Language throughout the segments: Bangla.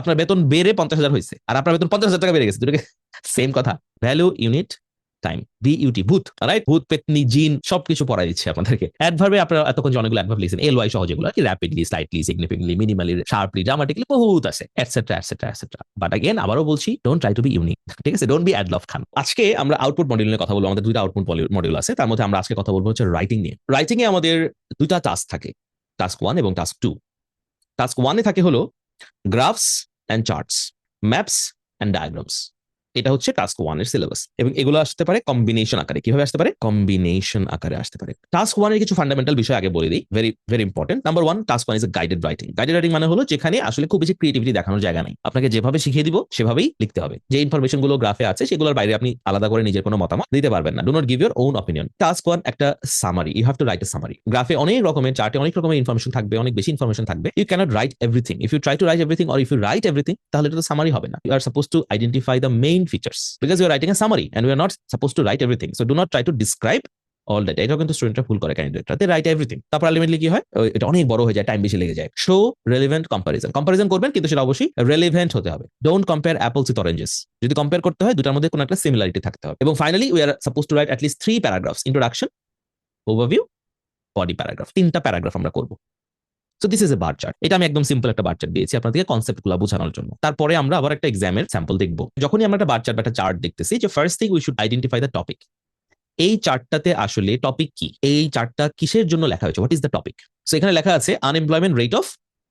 আপনার বেতন বেড়ে পঞ্চাশ হাজার হয়েছে, আর আপনার বেতন পঞ্চাশ হাজার টাকা বেড়ে গেছে, দুটোকে সেম কথা। Value unit time B U T ভূত রাইট ভূত, পেতনি, জিন, সবকিছু পড়াই দিচ্ছে আপনাদেরকে। অ্যাডভার্বে আপনারা এতক্ষণ যে অনেকগুলো অ্যাডভার্ব লিখছেন এল ওয়াই সহ যেগুলো কি rapidly slightly significantly minimally sharply dramatically বহুত আছে etcetera etcetera etcetera but again আবারও বলছি don't try to be unique ঠিক আছে? Don't be ad Adolf Khan আজকে আমরা আউটপুট মডিউল নিয়ে কথা বলব, আমাদের দুইটা আউটপুট মডিউল আছে, তার মধ্যে আমরা আজকে কথা বলব হচ্ছে রাইটিং নিয়ে। রাইটিং এ আমাদের দুইটা টাস্ক থাকে টাস্ক ওয়ান এবং টাস্ক টু টাস্ক ওয়ানে থাকে হলো graphs and charts, maps and diagrams. এটা হচ্ছে টাস্ক ওয়ানের সিলেবাস এবং এগুলো আসতে পারে কম্বিনেশন আকারে। কীভাবে আসতে পারে? কম্বিনেশন আকারে আসতে পারে। টাস্ক ওয়ানের কিছু ফান্ডামেন্টাল বিষয় আগে বলে দিই। Very very important number one task one is guided writing guided writing মানে হলো যেখানে আসলে খুব বেশি ক্রিয়েটিভিটি দেখানোর জায়গা নাই। আপনাকে যেভাবে শিখিয়ে দিব, সেভাবেই লিখতে হবে। যে ইনফরমেশনগুলো গ্রাফে আছে, সেগুলোর বাইরে আপনি আলাদা করে নিজের কোনো মতামত দিতে পারবেন না। Do not give your own opinion task one একটা summary you have to write a summary গ্রাফে অনেক রকমের চার্টে অনেক রকমের ইনফরমেশন থাকবে, অনেক বেশি ইনফরমেশন থাকবে। You can't write everything if you try to write everything or if you write everything তাহলে এটা তো সামারি হবে না। You are suppose to identify the main because you are writing a summary and we are not suppose to write everything so do not try to describe all that এটাও কিন্তু স্টুডেন্টরা ভুল করে ক্যান্ডিডেটরা রাইট এভরিথিং তারপর আলটিমেটলি কি হয়? এটা অনেক বড় হয়ে যায় টাইম বেশি লেগে যায়। শো রেলিভেন্ট কম্পারিজন কম্পারিজন করবেন, কিন্তু সেটা অবশ্যই রেলিভেন্ট হতে হবে। Don't compare apples with oranges যদি কম্পেয়ার করতে হয়, দুটার মধ্যে কোনো একটা সিমিলারিটি থাকতে হবে। এবং finally we are suppose to write at least three paragraphs introduction overview body paragraph তিনটা প্যারাগ্রাফ আমরা করব। So this is a bar chart এটা আমি একদম সিম্পল একটা বার চার্ট দিয়েছি আপনাদেরকে কনসেপ্টগুলো বোঝানোর জন্য। তারপরে আমরা আবার একটা এক্সামের স্যাম্পল দেখব। যখনই আমরা একটা বার চার্ট বা একটা চার্ট দেখতেছি, যে first thing we should identify the topic এই চার্টটাতে আসলে টপিক কি? এই চার্টটা কিসের জন্য লেখা হয়েছে? What is the topic so এখানে লেখা আছে আনএমপ্লয়মেন্ট রেট অফ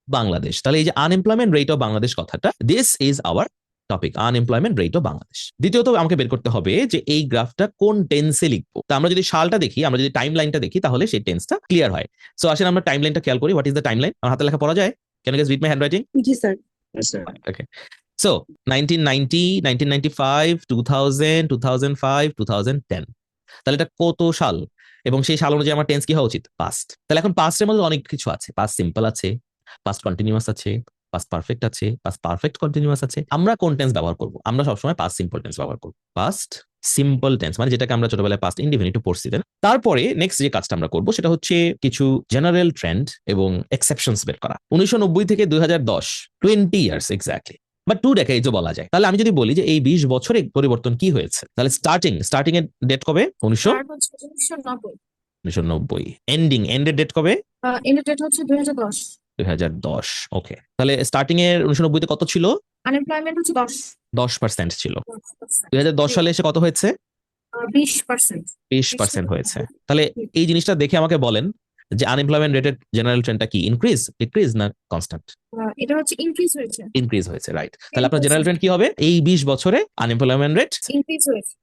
বাংলাদেশ তাহলে এই যে আনএমপ্লয়মেন্ট রেট অফ বাংলাদেশ কথাটা this is our topic unemployment rate of Bangladesh দ্বিতীয়ত আমাকে বের করতে হবে যে এই গ্রাফটা কোন টেন্সে লিখব। তা আমরা যদি সালটা দেখি আমরা যদি টাইম লাইনটা দেখি তাহলে সেই টেন্সটা ক্লিয়ার হয়। সো আসেন আমরা টাইম লাইনটা খেয়াল করি what is the time line আমার হাতে লেখা পড়া যায়? Can guess read my handwriting G sir Okay. So 1990, 1995, 2000, 2005, 2010. তাহলে এটা কত সাল? এবং সেই সাল অনুযায়ী আমার টেন্স কি হওয়া উচিত? পাস্ট তাহলে এখন পাস্টের মধ্যে অনেক কিছু আছে। পাস্ট সিম্পল আছে পাস্ট কন্টিনিউয়াস আছে পাস্ট পারফেক্ট আছে পাস্ট পারফেক্ট কন্টিনিউয়াস আছে আমরা কোন টেন্স ব্যবহার করব? আমরা সবসময় পাস্ট সিম্পল টেন্স ব্যবহার করব। পাস্ট সিম্পল টেন্স মানে যেটাকে আমরা ছোটবেলায় পাস্ট ইন্ডিফিনিটিভ পড়ছি দেন তারপরে নেক্সট যে কাজটা আমরা করব সেটা হচ্ছে কিছু জেনারেল ট্রেন্ড এবং এক্সেপশনস বের করা। উনিশশো নব্বই থেকে দুই হাজার দশ টোয়েন্টি ইয়ার্স এক্স্যাক্টলি বা টু ডেকেজ বলা যায়। তাহলে আমি যদি বলি যে এই বিশ বছরে পরিবর্তন কি হয়েছে? তাহলে স্টার্টিং স্টার্টিং এর ডেট কবে? উনিশশো উনিশশো নব্বই। এন্ডিং এন্ডের ডেট কবে? এন্ড ডেট হচ্ছে দুই হাজার দশ। দুই হাজার দশ ওকে তাহলে স্টার্টিং এর উনিশশো নব্বইতে কত ছিল? আনএমপ্লয়মেন্ট হচ্ছে দশ। দশ পার্সেন্ট ছিল। দুই হাজার দশ সালে এসে কত হয়েছে? বিশ পার্সেন্ট বিশ পার্সেন্ট হয়েছে। তাহলে এই জিনিসটা দেখে আমাকে বলেন যে আনএমপ্লয়মেন্ট রেটের জেনারেল ট্রেন্ডটা কি? ইনক্রিজ ডিক্রিজ না কনস্ট্যান্ট এটা হচ্ছে ইনক্রিজ হয়েছে। ইনক্রিজ হয়েছে রাইট তাহলে আপনার জেনারেল ট্রেন্ড কি হবে? এই বিশ বছরে আনএমপ্লয়মেন্ট রেট ইনক্রিজ হয়েছে।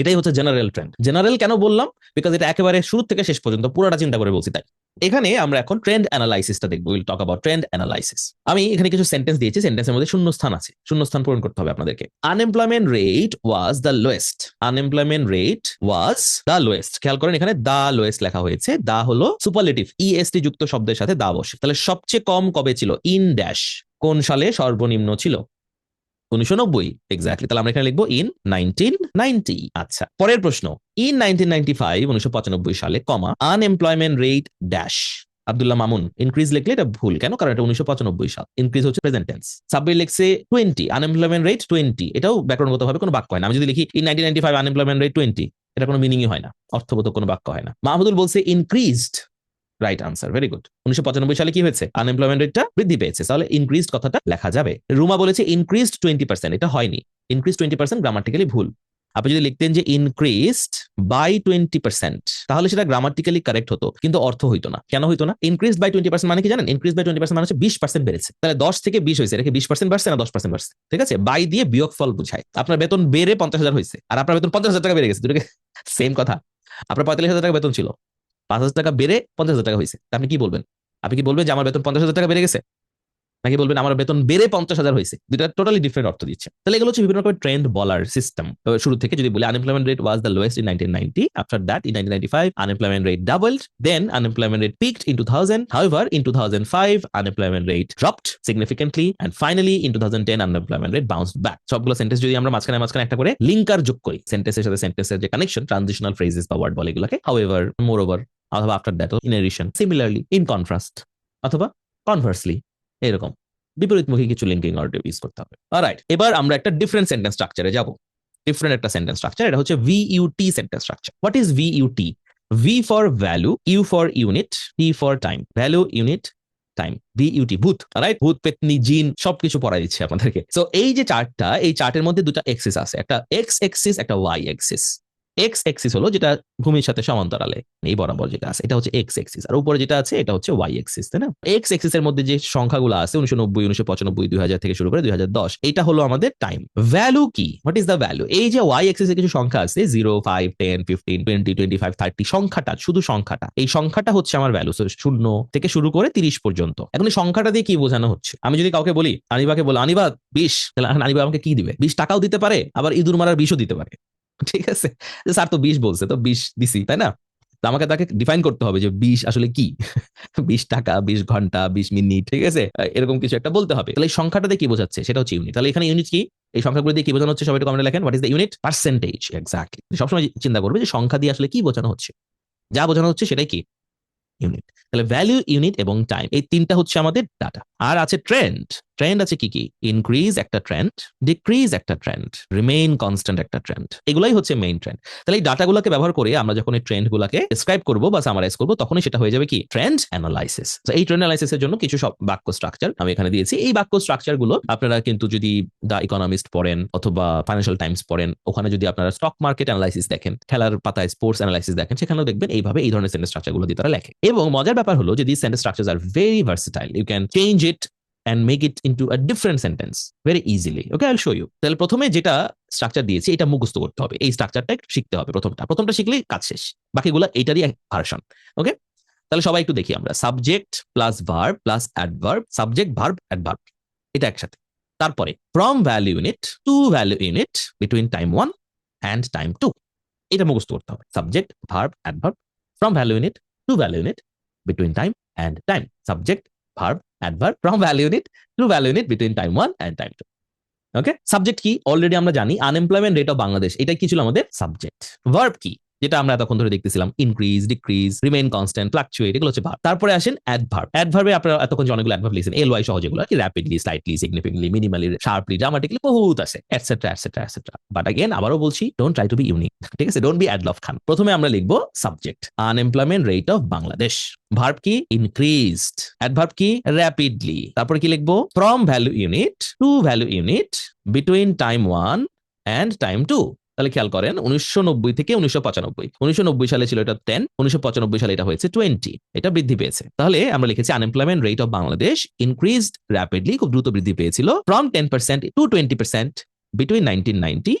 এটাই হচ্ছে জেনারেল ট্রেন্ড জেনারেল কেন বললাম? বিকজ এটা একেবারে শুরু থেকে শেষ পর্যন্ত, পুরোটা চিন্তা করে বলছি তাই। এখানে আমরা এখন ট্রেন্ড অ্যানালাইসিসটা দেখব। Will talk about trend analysis আমি এখানে কিছু সেন্টেন্স দিয়েছি সেন্টেন্সের মধ্যে শূন্য স্থান আছে। শূন্য স্থান পূরণ করতে হবে আপনাদেরকে। Unemployment rate was the lowest unemployment rate was the lowest খেয়াল করেন, এখানে দ্য লোয়েস্ট লেখা হয়েছে। দা হলো সুপারলেটিভ ইএসটি যুক্ত শব্দের সাথে দা বসে। তাহলে সবচেয়ে কম কবে ছিল? ইন ড্যাশ কোন সালে সর্বনিম্ন ছিল? উনিশশো নব্বই এক্স্যাক্টলি তাহলে আমরা এখানে লিখব ইন নাইনটিন নাইনটি আচ্ছা পরের প্রশ্ন ইন নাইনটিন নাইনটি ফাইভ উনিশশো পঁচানব্বই সালে comma unemployment rate dash Abdullah Mamun increase লিখলে এটা ভুল কেন? কারণ এটা উনিশশো পঁচানব্বই সাল। ইনক্রিজ হচ্ছে প্রেজেন্ট টেন্স সাব্বির লিখছে টোয়েন্টি আনএমপ্লয়মেন্ট রেট টোয়েন্টি এটাও ব্যাকরণগত ভাবে কোনো বাক্য হয় না। আমি যদি লিখি in nineteen ninety five unemployment rate twenty এটা কোনো মিনিংই হয় না। অর্থবোধক কোনো বাক্য হয় না। মাহমুদুল বলছে increased right answer very good উনিশশো পঁচানব্বই সালে কি হয়েছে? আনএমপ্লয়মেন্ট রেটটা বৃদ্ধি পেয়েছে। তাহলে ইনক্রিজড কথাটা লেখা যাবে। রুমা বলেছে ইনক্রিজড টোয়েন্টি পার্সেন্ট এটা হয়নি। ইনক্রিজ টোয়েন্টি পার্সেন্ট গ্রামাটিক্যালি ভুল। আপনি যদি লিখতেন যে ইনক্রিজড বাই টোয়েন্টি পার্সেন্ট তাহলে সেটা গ্রামাটিক্যালি কারেক্ট হতো, কিন্তু অর্থ হইতো না। কেন হইতো না? ইনক্রিজ বাই টোয়েন্টি পার্সেন্ট মানে কি জানেন? ইনক্রিজ বাই টোয়েন্টি পার্সেন্ট মানে হচ্ছে বিশ পার্সেন্ট বেড়েছে। তাহলে দশ থেকে বিশ হয়েছে রেখে বিশ পার্সেন্ট বাড়ছে না দশ পার্সেন্ট বাড়ছে? ঠিক আছে? বাই দিয়ে বিয়োগ ফল বুঝায়। আপনার বেতন বেড়ে পঞ্চাশ হাজার হয়েছে, আর আপনার বেতন পঞ্চাশ হাজার টাকা বেড়ে গেছে, দুটোকে সেম কথা। আপনার পঁয়তাল্লিশ হাজার টাকা বেতন ছিল। পাঁচ হাজার টাকা বেড়ে পঞ্চাশ হাজার টাকা হয়েছে। আপনি কি বলবেন? আপনি কি বলবেন যে আমার বেতন পঞ্চাশ হাজার টাকা বেড়ে গেছে? নাকি বলবেন আমার বেতন বেড়ে পঞ্চাশ হাজার হয়েছে? দুটা টোটালি ডিফারেন্ট অর্থ দিচ্ছে। তাহলে এগুলো হচ্ছে বিভিন্ন রকমের ট্রেন্ড বলার সিস্টেম শুরু থেকে যদি বলি unemployment rate was the lowest in nineteen ninety after that in nineteen ninety five unemployment rate doubled then unemployment rate peaked in two thousand however in two thousand five unemployment rate dropped significantly and finally in two thousand ten unemployment rate bounce back সবগুলো সেন্টেন্স যদি আমরা মাঝখানে মাঝখানে একটা করে লিঙ্কার যোগ করি সেন্টেন্সের সাথে সেন্টেন্সের যে কানেকশন ট্রানজিশনাল ফ্রেজেস বা ওয়ার্ড বলে এগুলোকে। হাউএভার মোর ওভার অথবা after that in addition similarly in contrast অথবা কনভার্সলি এরকম। বিপরীতমুখী কিছু লিঙ্কিং অর্ডার ইউজ করতে হবে। রাইট এবার আমরা একটা ডিফারেন্ট সেন্টেন্স স্ট্রাকচারে যাব। ডিফারেন্ট একটা সেন্টেন্স স্ট্রাকচার এটা হচ্ছে VUT sentence structure what is VUT V for value U for unit T for time value unit time V VUT ভূত। রাইট ভূত, পেতনি, জিন, সবকিছু পড়া দিচ্ছে আপনাদেরকে। সো এই যে চার্টটা এই চার্টের মধ্যে দুটো এক্সিস আছে। একটা এক্স এক্সিস একটা ওয়াই এক্সিস এক্স এক্সিস হলো যেটা ভূমির সাথে সমান্তরালে এই বরাবর যেটা আছে, এটা হচ্ছে এক্স এক্সিস আর উপরে যেটা আছে, এটা হচ্ছে ওয়াই এক্সিস তাই না? এক্স এক্সিস এর মধ্যে যে সংখ্যাগুলো আছে, উনিশশো নব্বই, উনিশশো পঁচানব্বই, দুই হাজার থেকে শুরু করে দুই হাজার দশ, এটা হলো আমাদের টাইম ভ্যালু কি? হোয়াট ইজ দ্য ভ্যালু এই যে ওয়াই এক্সিস এর কিছু সংখ্যা আছে zero five ten fifteen twenty twenty five thirty সংখ্যাটা, শুধু সংখ্যাটা, এই সংখ্যাটা হচ্ছে আমার ভ্যালু শূন্য থেকে শুরু করে তিরিশ পর্যন্ত। এখন এই সংখ্যাটা দিয়ে কি বোঝানো হচ্ছে? আমি যদি কাউকে বলি, আনিবাকে বলো, আনিবা, বিশ, তাহলে আনিবা আমাকে কি দিবে? বিশ টাকাও দিতে পারে, আবার ইঁদুর মারার বিষও দিতে পারে। ঠিক আছে? স্যার তো বিশ বলছে, তো বিশ দিছি, তাই না? তো আমাকে তাকে ডিফাইন করতে হবে যে বিশ আসলে কি? বিশ টাকা বিশ ঘণ্টা বিশ মিনিট ঠিক আছে? এরকম কিছু একটা বলতে হবে। তাহলে এই সংখ্যাটা দিয়ে কি বোঝাচ্ছে? সেটা হচ্ছে ইউনিট তাহলে এখানে ইউনিট কি? এই সংখ্যাগুলো দিয়ে কি বোঝানো হচ্ছে? সবাই কমেন্টে লেখেন what is the unit percentage exactly সবসময় চিন্তা করবে যে সংখ্যা দিয়ে আসলে কি বোঝানো হচ্ছে? যা বোঝানো হচ্ছে সেটাই কি? ইউনিট তাহলে ভ্যালু ইউনিট এবং টাইম এই তিনটা হচ্ছে আমাদের ডাটা আর আছে ট্রেন্ড ট্রেন্ড আছে কি কি? ইনক্রিজ একটা ট্রেন্ড ডিক্রিজ একটা ট্রেন্ড রিমেইন কনস্ট্যান্ট একটা ট্রেন্ড এগুলাই হচ্ছে মেইন ট্রেন্ড তাহলে এই ডাটাগুলোকে ব্যবহার করে আমরা যখন এই ট্রেন্ড গুলাকে ডিসক্রাইব করব বা সামারাইজ করব, তখনই সেটা হয়ে যাবে কি? ট্রেন্ড অ্যানালাইসিস এই ট্রেন্ড অ্যানালাইসিসের জন্য কিছু সব বাক্য স্ট্রাকচার আমি এখানে দিয়েছি। এই বাক্য স্ট্রাকচারগুলো আপনারা কিন্তু যদি দ্য ইকোনমিস্ট পড়েন অথবা ফাইন্যান্সিয়াল টাইমস পড়েন, ওখানে যদি আপনারা স্টক মার্কেট অ্যানালাইসিস দেখেন খেলার পাতায় স্পোর্টস অ্যানালাইসিস দেখেন, সেখানেও দেখবেন এইভাবে এই ধরনের সেন্টেন্স স্ট্রাকচারগুলো দিয়ে তারা লেখে। এবং মজার ব্যাপার হলো যে this sentence structure are very versatile you can change it and make it into a different sentence very easily. Okay, I'll show you. তাহলে প্রথমে যেটা স্ট্রাকচার দিয়েছি এটা মুখস্থ করতে হবে। এই স্ট্রাকচারটা শিখতে হবে প্রথমটা। প্রথমটা শিখলেই কাজ শেষ। বাকিগুলো এটারই ভার্সন ওকে তাহলে সবাই একটু দেখি আমরা। Subject plus verb plus adverb subject verb adverb এটা একসাথে। তারপরে from value unit to value unit between time one and time two এটা মুখস্থ করতে হবে। Subject verb adverb from value unit to value unit between time and time subject verb adverb from value unit to value unit between time 1 and time 2 okay subject কি? অলরেডি আমরা জানি আনএমপ্লয়মেন্ট রেট অফ বাংলাদেশ এটা কি ছিল আমাদের? সাবজেক্ট ভার্ব কি? যেটা আমরা এতক্ষণ ধরে দেখতেছিলাম increase decrease remain constant fluctuate এগুলো হচ্ছে ভার্ব তারপরে আসেন অ্যাডভার্ব অ্যাডভার্বে আপনারা এতক্ষণ যে অনেকগুলো অ্যাডভার্ব লিখেছেন এল ওয়াই সহজ এগুলো, কি rapidly slightly significantly minimally sharply dramatically বহুত আছে etcetera etcetera etcetera but again আবারও বলছি don't try to be unique ঠিক আছে? ডোন্ট বি অ্যাডলফ খান প্রথমে আমরা লিখব subject unemployment rate of Bangladesh verb কি? ইনক্রিজড অ্যাডভার্ব কি? র্যাপিডলি তারপর কি লিখব? From value unit to value unit between time one and time two তাহলে খেয়াল করেন, উনিশশো নব্বই থেকে উনিশশো পঁচানব্বই। সালে ছিল এটা টেন উনিশশো পঁচানব্বই সালে এটা হয়েছে টোয়েন্টি এটা বৃদ্ধি পেয়েছে। তাহলে আমরা লিখেছি unemployment rate of Bangladesh increased rapidly খুব দ্রুত বৃদ্ধি পেয়েছিল from ten percent to twenty percent between nineteen ninety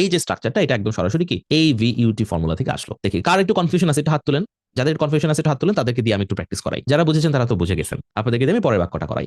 এই যে স্ট্রাকচারটা এটা একদম সরাসরি কি? এই ভিইউটি ফর্মুলা থেকে আসলো। দেখি, কার একটু কনফিউশন আছে হাত তুলেন। যাদের কনফিউশন আছে হাত তুলেন, তাদেরকে দিয়ে আমি একটু প্র্যাকটিস করাই। যারা বুঝেছেন তারা তো বুঝে গেছেন। আপনাদেরকে দিয়ে আমি পরের বাক্যটা করাই।